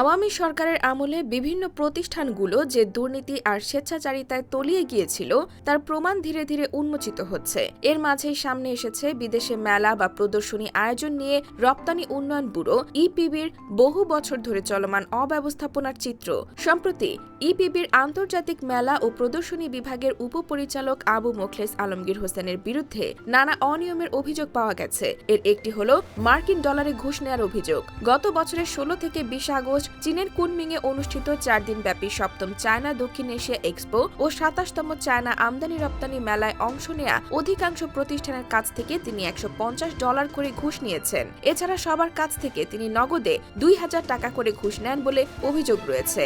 আওয়ামী সরকারের আমলে বিভিন্ন প্রতিষ্ঠানগুলো যে দুর্নীতি আর স্বেচ্ছাচারিতায় তলিয়ে গিয়েছিল, তার প্রমাণ ধীরে ধীরে উন্মোচিত হচ্ছে। এর মাঝেই সামনে এসেছে বিদেশে মেলা বা প্রদর্শনী আয়োজন নিয়ে রপ্তানি উন্নয়ন ব্যুরো ইপিবির বহু বছর ধরে চলমান অব্যবস্থাপনার চিত্র। সম্প্রতি ইপিবির আন্তর্জাতিক মেলা ও প্রদর্শনী বিভাগের উপপরিচালক আবু মোখলেস আলমগীর হোসেনের বিরুদ্ধে নানা অনিয়মের অভিযোগ পাওয়া গেছে। এর একটি হল মার্কিন ডলারে ঘুষ নেওয়ার অভিযোগ। গত বছরের ষোলো থেকে বিশ আগস্ট চীনের কুনমিংয়ে অনুষ্ঠিত চার দিনব্যাপী সপ্তম চায়না দক্ষিণ এশিয়া এক্সপো ও সাতাশতম চায়না আমদানি রপ্তানি মেলায় অংশ নেয়া অধিকাংশ প্রতিষ্ঠানের কাছ থেকে তিনি একশো পঞ্চাশ ডলার করে ঘুষ নিয়েছেন। এছাড়া সবার কাছ থেকে তিনি নগদে দুই হাজার টাকা করে ঘুষ নেন বলে অভিযোগ রয়েছে।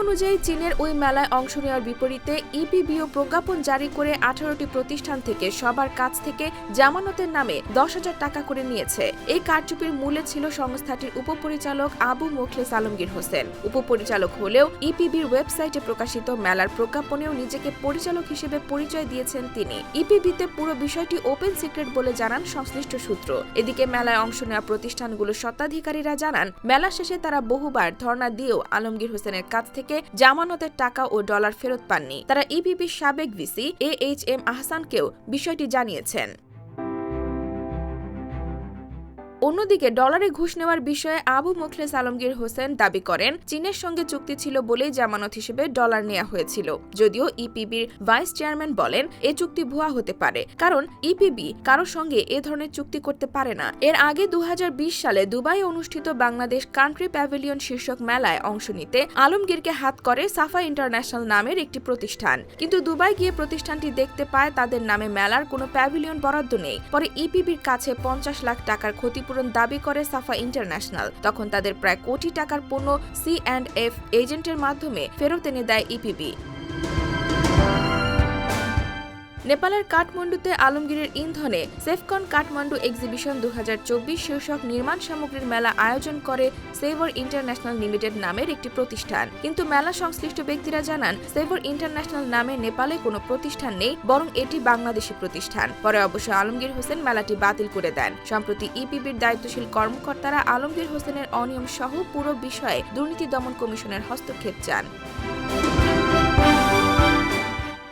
অনুযায়ী চীনের ওই মেলায় অংশ নেওয়ার বিপরীতে ইপিবিও প্রজ্ঞাপন জারি করে আঠারোটি প্রতিষ্ঠান থেকে সবার কাছ থেকে জামানতের নামে দশ হাজার টাকা করে নিয়েছে। এই কারচুপির মূলে ছিল সংস্থাটির উপপরিচালক আবু মোখলেস আলমগীর হোসেন। উপপরিচালক হলেও ইপিবির ওয়েবসাইটে প্রকাশিত মেলার প্রজ্ঞাপনেও নিজেকে পরিচালক হিসেবে পরিচয় দিয়েছেন তিনি। ইপিবিতে পুরো বিষয়টি ওপেন সিক্রেট বলে জানান সংশ্লিষ্ট সূত্র। এদিকে মেলায় অংশ নেওয়া প্রতিষ্ঠানগুলোর স্বত্বাধিকারীরা জানান, মেলা শেষে তারা বহুবার ধর্ণা দিয়েও আলমগীর হোসেনের কাছ থেকে জামানতের টাকা ও ডলার ফেরত পাননি। তারা ইপিবির সাবেক ভিসি এ এইচ এম আহসানকেও বিষয়টি জানিয়েছেন। অন্যদিকে ডলারে ঘুষ নেওয়ার বিষয়ে আবু মুখলেস আলমগীর হোসেন দাবি করেন, চীনের সঙ্গে চুক্তি ছিল বলেই জামানত হিসেবে ডলার নেওয়া হয়েছিল। যদিও ইপিবির ভাইস চেয়ারম্যান বলেন, এ চুক্তি ভুয়া হতে পারে, কারণ ইপিবি কারোর সঙ্গে এ ধরনের চুক্তি করতে পারে না। এর আগে দুহাজার বিশ সালে দুবাই অনুষ্ঠিত বাংলাদেশ কান্ট্রি প্যাভিলিয়ন শীর্ষক মেলায় অংশ নিতে আলমগীরকে হাত করে সাফা ইন্টারন্যাশনাল নামের একটি প্রতিষ্ঠান। কিন্তু দুবাই গিয়ে প্রতিষ্ঠানটি দেখতে পায় তাদের নামে মেলার কোনো প্যাভিলিয়ন বরাদ্দ নেই। পরে ইপিবির কাছে পঞ্চাশ লাখ টাকার ক্ষতিপূরণ দাবি করে সাফা ইন্টারন্যাশনাল। তখন তাদের প্রায় কোটি টাকার পণ্য সি অ্যান্ড এফ এজেন্টের মাধ্যমে ফেরত এনে দেয় ইপিবি নেপালের কাঠমান্ডুতে আলমগীরের ইন্ধনে সেফকন কাঠমান্ডু এক্সিবিশন দু হাজার চব্বিশ শীর্ষক নির্মাণ সামগ্রীর মেলা আয়োজন করে সেভর ইন্টারন্যাশনাল লিমিটেড নামের একটি প্রতিষ্ঠান। কিন্তু মেলা সংশ্লিষ্ট ব্যক্তিরা জানান, সেভর ইন্টারন্যাশনাল নামে নেপালে কোনো প্রতিষ্ঠান নেই, বরং এটি বাংলাদেশি প্রতিষ্ঠান। পরে অবশ্য আলমগীর হোসেন মেলাটি বাতিল করে দেন। সম্প্রতি ইপিবির দায়িত্বশীল কর্মকর্তারা আলমগীর হোসেনের অনিয়ম সহ পুরো বিষয়ে দুর্নীতি দমন কমিশনের হস্তক্ষেপ চান।